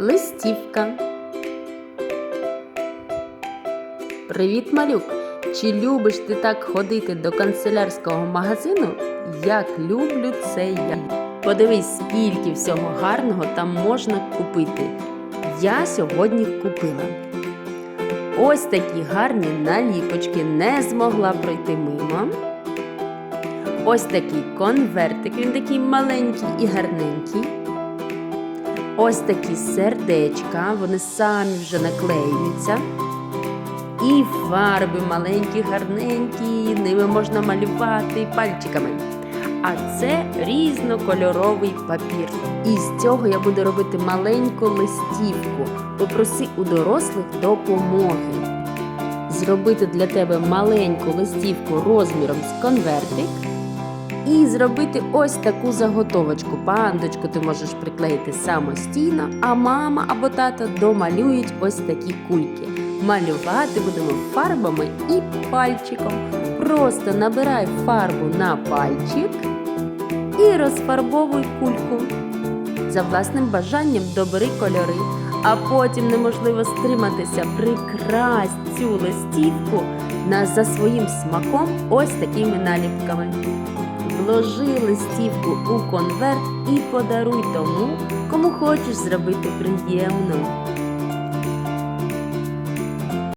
Листівка. Привіт, малюк! Чи любиш ти так ходити до канцелярського магазину, як люблю це я? Подивись, скільки всього гарного там можна купити. Я сьогодні купила. Ось такі гарні наліпочки не змогла пройти мимо. Ось такий конвертик, він такий маленький і гарненький. Ось такі сердечка, вони самі вже наклеюються. І фарби маленькі, гарненькі, ними можна малювати пальчиками. А це різнокольоровий папір. І з цього я буду робити маленьку листівку. Попроси у дорослих допомоги. Зробити для тебе маленьку листівку розміром з конвертик. І зробити ось таку заготовочку. Пандочку ти можеш приклеїти самостійно, а мама або тато домалюють ось такі кульки. Малювати будемо фарбами і пальчиком. Просто набирай фарбу на пальчик і розфарбовуй кульку. За власним бажанням добери кольори, а потім неможливо стриматися. Прикрась цю листівку за своїм смаком ось такими наліпками. Вложи листівку у конверт і подаруй тому, кому хочеш зробити приємно.